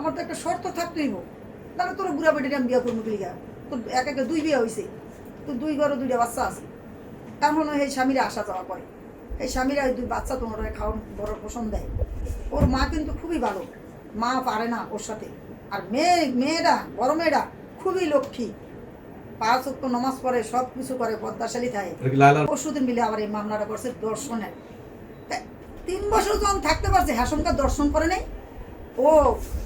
আমার তো একটা শর্ত থাকতেই হোক। তাহলে তোর বুড়া বেটির আমি বিয়া করব কিলিগা তোর এক একে দুই বিয়া হয়েছে তোর দুই ঘরে দুইটা বাচ্চা আছে। এখন এই স্বামীরা আসা যাওয়া করে। এই স্বামীরা ওই দুই বাচ্চা তোমার খাওয়ান বড় পোষণ দেয়। ওর মা কিন্তু খুবই ভালো। মা পারে না ওর সাথে। আর মেয়ে মেয়েরা বড় মেয়েরা খুবই লক্ষ্মী। পাঁচ অক্ট নমাজ পড়ে সব কিছু করে পদ্মাশালী থাকে। পরশুদিন মিলে আবার এই মামলাটা করছে দর্শনের। তিন বছর যখন থাকতে পারছে হ্যাঁ দর্শন করে নাই। ও,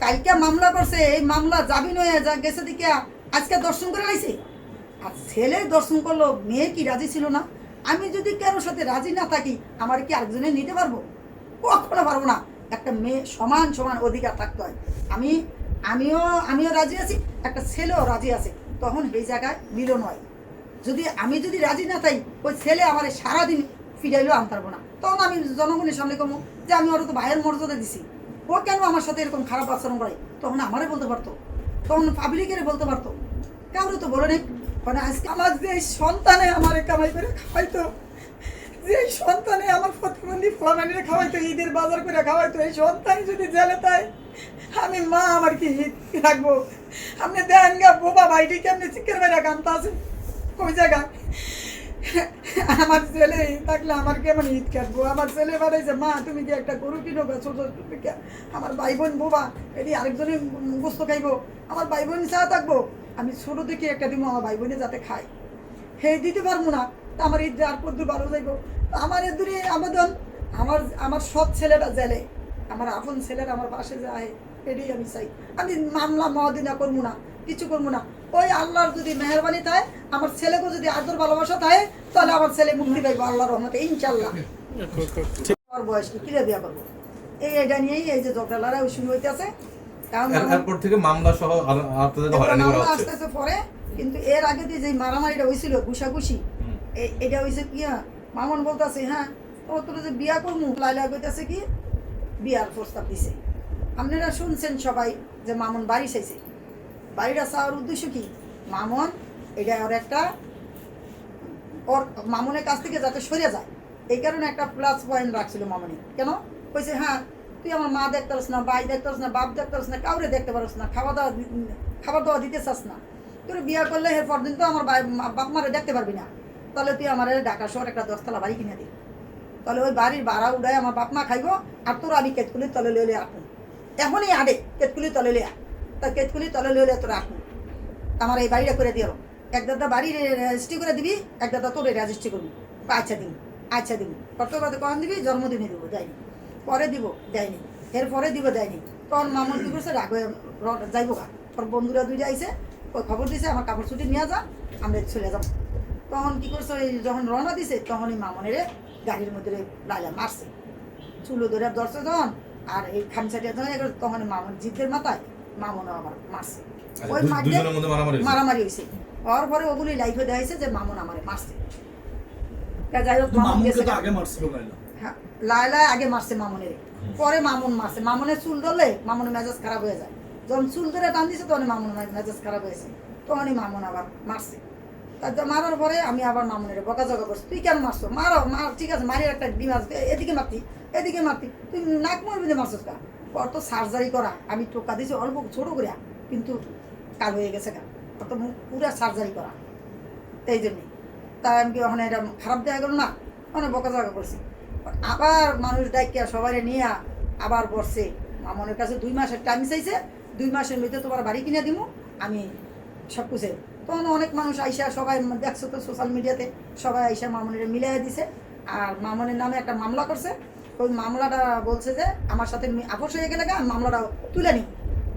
কালকে মামলা করছে, এই মামলা জামিন হয়ে যা, গেছে দিকে আজকে দর্শন করে লাইছে। আর ছেলে দর্শন করল, মেয়ে কি রাজি ছিল না? আমি যদি কারোর সাথে রাজি না থাকি, আমার কি আরেকজনে নিতে পারব? কখনো পারব না। একটা মেয়ে সমান সমান অধিকার থাকতে হয়। আমি, আমিও আমিও রাজি আছি, একটা ছেলেও রাজি আছে। তখন সেই জায়গায় মিলন হয়। যদি আমি যদি রাজি না থাই, ওই ছেলে আমার সারাদিন ফিরাইলেও আনতে পারব না। তখন আমি জনগণের সামনে কমো যে আমি ওর তো ভাইয়ের মর্যাদা দিছি। ও কেন আমার সাথে এরকম খারাপ আচরণ করে? তখন আমারে বলতে পারতো। তখন পাবলিকের বলতে পারতো। কাউরে তো বলে নেই। মানে আজকে আমার যে সন্তানে আমার কামাই করে খাওয়াইতো, যে সন্তানে আমার প্রতিবন্ধী ফলামানিরে খাওয়াইতো, ঈদের বাজার করে খাওয়াইতো, এই সন্তান যদি জেলে তাই, আমি মা আমার কি হিত রাখব? আপনি দেন গা, বোবা ভাইটি কেমনি চিকের বেড়া গানটা আছে? কই জায়গা? আমার ছেলে থাকলে আমার কেমন ঈদ কাটবো? আমার ছেলে বাড়াইছে মা, তুমি কি একটা গরু কিনো গা ছোট আমার ভাই বোন বোবা, এটি আরেকজনে গোস্ত খাইবো। আমার ভাই বোন চা থাকব। আমি ছোট থেকে একটা দিব আমার ভাই বোনে যাতে খায়। হে, দিতে পারব না। তা আমার ঈদ আর কদ্দুর ভালো যাইব? আমার এ দূরে আবেদন আমার আমার সব ছেলেরা জেলে। আমার আপন ছেলেরা আমার পাশে যায়, এটাই আমি চাই। আমি মামলা মহাদিনা করব না, কিছু করব না। ওই আল্লাহর যদি মেহরবানি থাকে আমার ছেলেকে যদি আদর ভালোবাসা থাকে তাহলে আমার ছেলে মুক্তি পাইবো আল্লাহর রহমতে ইনশাল্লাহ আমার বয়স কি? কিরে বিয়া করব? এই এটা নিয়েই এই যে ঝগড়া লড়াই শুরু এরপর থেকে মামলা সহ হচ্ছে। আসতেছে পরে কিন্তু এর আগে যে মারামারিটা হয়েছিল ঘুষাঘুষি এটা হয়েছে কি হ্যাঁ মামন বলতেছে হ্যাঁ ও তোর যে বিয়া করব লাইলা কইতাছে কি বিয়ার প্রস্তাব দিছে। আপনারা শুনছেন সবাই যে মামুন বাড়ি চাইছে। বাড়িটা চাওয়ার উদ্দেশ্য কি? মামন, এটা ওর একটা ওর মামনের কাছ থেকে যাতে সরে যায়। এই কারণে একটা প্লাস পয়েন্ট রাখছিল মামনি। কেন? কইছে হ্যাঁ তুই আমার মা দেখতে পারস না ভাই দেখতে পারস না, বাপ দেখতে পারস না, কাউরে দেখতে পারস না খাওয়া দাওয়া খাবার দাওয়া দিতে চাস না। তোর বিয়া করলে এর পরদিন তো আমার বাপ মারে দেখতে পারবি না। তাহলে তুই আমার ঢাকা শহর একটা দশতলা বাড়ি কিনে দিবি তাহলে ওই বাড়ির ভাড়া উড়াই আমার বাপ মা খাইব, আর তোর আমি কেতকুলির তলে লইলে রাখুন এখনই আডে কেতকুলির তলে লিয়া তা কেতকুলির তলে লইলে তোর রাখুন আমার এই বাড়িটা করে দিও। এক দাদা বাড়ি রেজিস্ট্রি করে দিবি, এক দাদা তোর রেজিস্ট্রি করবি। আচ্ছা দিন আচ্ছা দিন কত কত কখন দিবি? জন্মদিনে দিব, দেয়নি। পরে দিব, দেয়নি। এর পরে দিব, দেয়নি। তখন মামুন কি করছে? রাগ যাইবো গা। তোর বন্ধুরা দুইটা আইছে, ওই খবর দিছে, আমার কাপড় ছুটি নিয়ে যা, আমরা চলে যাব। তখন কি করছে? ওই যখন রওনা দিছে, তখনই মামনের গাড়ির মধ্যে লাইলা মারছে। চুলো ধরে যখন, আর এই খামসাটিয়া এ তখন মামন জিদ্দের মাথায় মামনও আমার মারছে আচ্ছা, ওই মারামারি হয়েছে? হওয়ার পরে ওগুলি লাইফে দেখাইছে যে মামুন আমারে মারছে। যাই হোক মামুন গেছে হ্যাঁ, লায়লা আগে মারছে মামুনের। পরে মামুন মারছে। মামুনের চুল ধরলে মামুনের মেজাজ খারাপ হয়ে যায়। যখন চুল ধরে টান দিছে তখন মামুন মেজাজ খারাপ হয়েছে তখনই মামুন আবার মারছে। তারপর মারার পরে আমি আবার মামুনের বকাঝকা করছি। তুই কেন মারছো? মারো মার ঠিক আছে মারির একটা ডিম আসবে এদিকে মারতি এদিকে মারতি। তুই নাক মারবি না মারছিস কা? ওর তো সার্জারি করা, আমি টোকা দিয়েছি অল্প ছোট করে কিন্তু কাল হয়ে গেছে গা। ওর তো মুখ পুরা সার্জারি করা। এই জন্যে। তাই আমি ওখানে এটা খারাপ দেখা গেল না? মানে বকা বকাঝকা করছি। আবার মানুষ ডাকিয়া সবাই নিয়ে আবার বসছে। মামনের কাছে দুই মাসের টাইম চাইছে, দুই মাসের মধ্যে তোমার বাড়ি কিনে দিব আমি সব কিছু। তখন অনেক মানুষ আইসা সবাই দেখছ তো সোশ্যাল মিডিয়াতে সবাই আইসা মামনের মিলাই দিছে। আর মামনের নামে একটা মামলা করছে। ওই মামলাটা বলছে যে আমার সাথে আপোষ হয়ে গেলে গা, মামলাটা তুলে নি।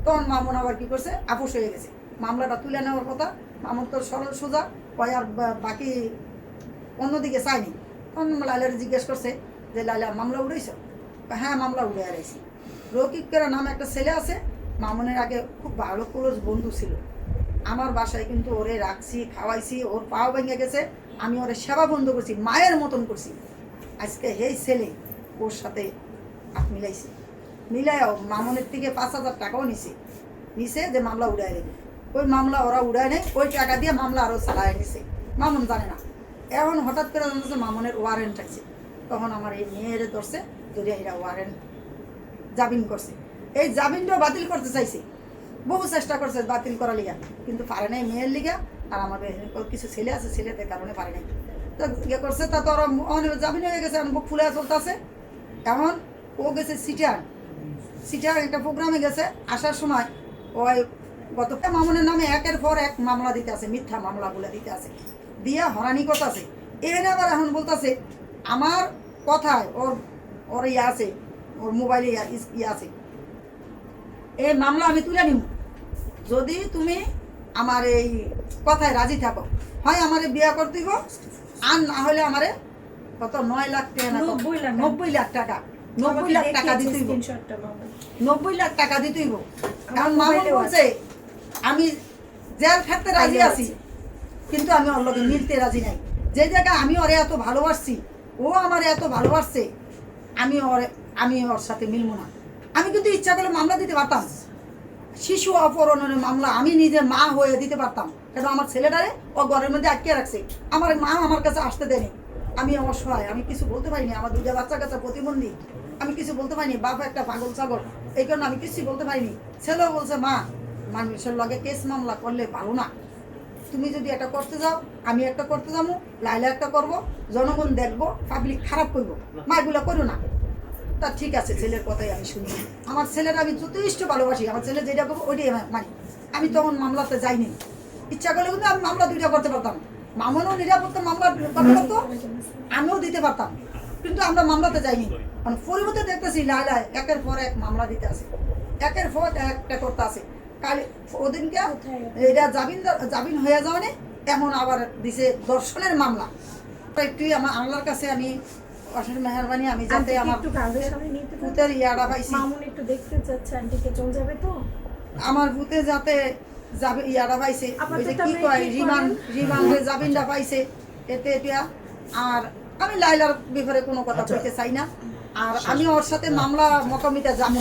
তখন মামুন আবার কি করছে? আপোষ হয়ে গেছে। মামলাটা তুলে নেওয়ার কথা মামুন তো সরল সোজা ওই আর বাকি অন্যদিকে চায়নি। তখন লাইলার জিজ্ঞেস করছে যে লাইলা মামলা উড়েছ হ্যাঁ মামলা উড়ে আড়াইছি। রকিব কেরা নামে একটা ছেলে আছে মামুনের আগে খুব ভালো ক্লোজ বন্ধু ছিল। আমার বাসায় কিন্তু ওরে রাখছি খাওয়াইছি ওর পাও ভেঙে গেছে আমি ওরে সেবা বন্ধ করছি মায়ের মতন করছি। আজকে হেই ছেলে ওর সাথে মিলাইছি। মিলাই মামুনের থেকে পাঁচ হাজার টাকাও নিছে। নিছে যে মামলা উড়াই দেবে। ওই মামলা ওরা উড়ায় নেই ওই টাকা দিয়ে মামলা আরও চালায় নিছে। মামুন জানে না। এখন হঠাৎ করে জানতেছে মামুনের ওয়ারেন্ট আছে। তখন আমার এই মেয়ের ধরছে, যদি এরা ওয়ারেন্ট জামিন করছে। এই জামিনটাও বাতিল করতে চাইছে। বহু চেষ্টা করছে বাতিল করার লিগা, কিন্তু পারে নাই মেয়ের লিগা। আর আমাদের কিছু ছেলে আছে, ছেলেদের কারণে পারে নাই। তো ইয়ে করছে, তা তো ওরা জামিন হয়ে গেছে বুক ফুলে চলতেছে। এমন ও গেছে সিটার। সিটার একটা প্রোগ্রামে গেছে, আসার সময় ওই গত মামুনের নামে একের পর এক মামলা দিতে আছে, মিথ্যা মামলাগুলো দিতে আছে। দিয়া হরানি করতেছে। এখানে আবার এখন বলতেছে, আমার কথায় ওর ওর ইয়ে আছে, ওর মোবাইলে ইয়া- ইয়ে আছে। এই মামলা আমি তুলে নিব। যদি তুমি আমার এই কথায় রাজি থাকো, হয় আমারে বিয়া করতে গো আর না হলে আমারে কত নয় লাখ টাকা নব্বই লাখ। টাকা। নব্বই লাখ টাকা। দিতেই নব্বই লাখ টাকা দিতেই কারণ মামুন বলছে আমি জেল খাটতে রাজি আছি। কিন্তু আমি ওর লগে মিলতে রাজি নাই। যে জায়গায় আমি ওরে এত ভালোবাসছি ও আমার এত ভালোবাসছে আমি ওর আমি ওর সাথে মিলবো না। আমি কিন্তু ইচ্ছা করলে মামলা দিতে পারতাম। শিশু অপহরণের মামলা আমি নিজে মা হয়ে দিতে পারতাম। কিন্তু আমার ছেলেটারে ও ঘরের মধ্যে আটকে রাখছে। আমার মা আমার কাছে আসতে দেয়নি। আমি অসহায়, আমি কিছু বলতে পারিনি। আমার দুইটা বাচ্চা কাছে প্রতিবন্ধী, আমি কিছু বলতে পারিনি। বাপ একটা পাগল ছাগল, এই কারণে আমি কিছু বলতে পারিনি। ছেলেও বলছে, মা, মানুষের লগে কেস মামলা করলে ভালো না। তুমি যদি এটা করতে যাও, আমি একটা করতে যাব, লাইলা একটা করব, জনগণ দেখব পাবলিক খারাপ করব। মা, এগুলো করো না। তা ঠিক আছে, ছেলের কথাই আমি শুনি। আমার ছেলের আমি যথেষ্ট ভালোবাসি। আমার ছেলে যেটা করব, ওইটাই মানি। আমি তখন মামলাতে যাইনি। ইচ্ছা করলে কিন্তু আমি মামলা দুইটা করতে পারতাম। মামনও নিরাপত্তা মামলা করতে পারতো আমিও দিতে পারতাম। কিন্তু আমরা মামলাতে যাইনি। কারণ পরিবর্তে দেখতেছি লাইলা একের পর এক মামলা দিতে আছে। একের পর একটা করতে আছে। কাল ওদিনকে এটা জামিন জামিন হয়ে যাওয়া নেই এমন আবার দিছে দর্শনের মামলা। একটু আমার আল্লাহর কাছে আমি অশেষ মেহরবানি আমি যাতে আমার? ভূতের পাইছি। একটু দেখতে চাচ্ছে আন্টিকে চলে যাবে তো? আমার ভূতে যাতে যাবে ইয়ারা পাইছে। ওই যে কি কয় কি রিমান করেন? রিমান্ডে জামিনটা পাইছে এতে এটা আর আমি লাইলার ব্যাপারে কোনো কথা বলতে চাই না। আর আমি ওর সাথে মামলা মোকামিতা যাব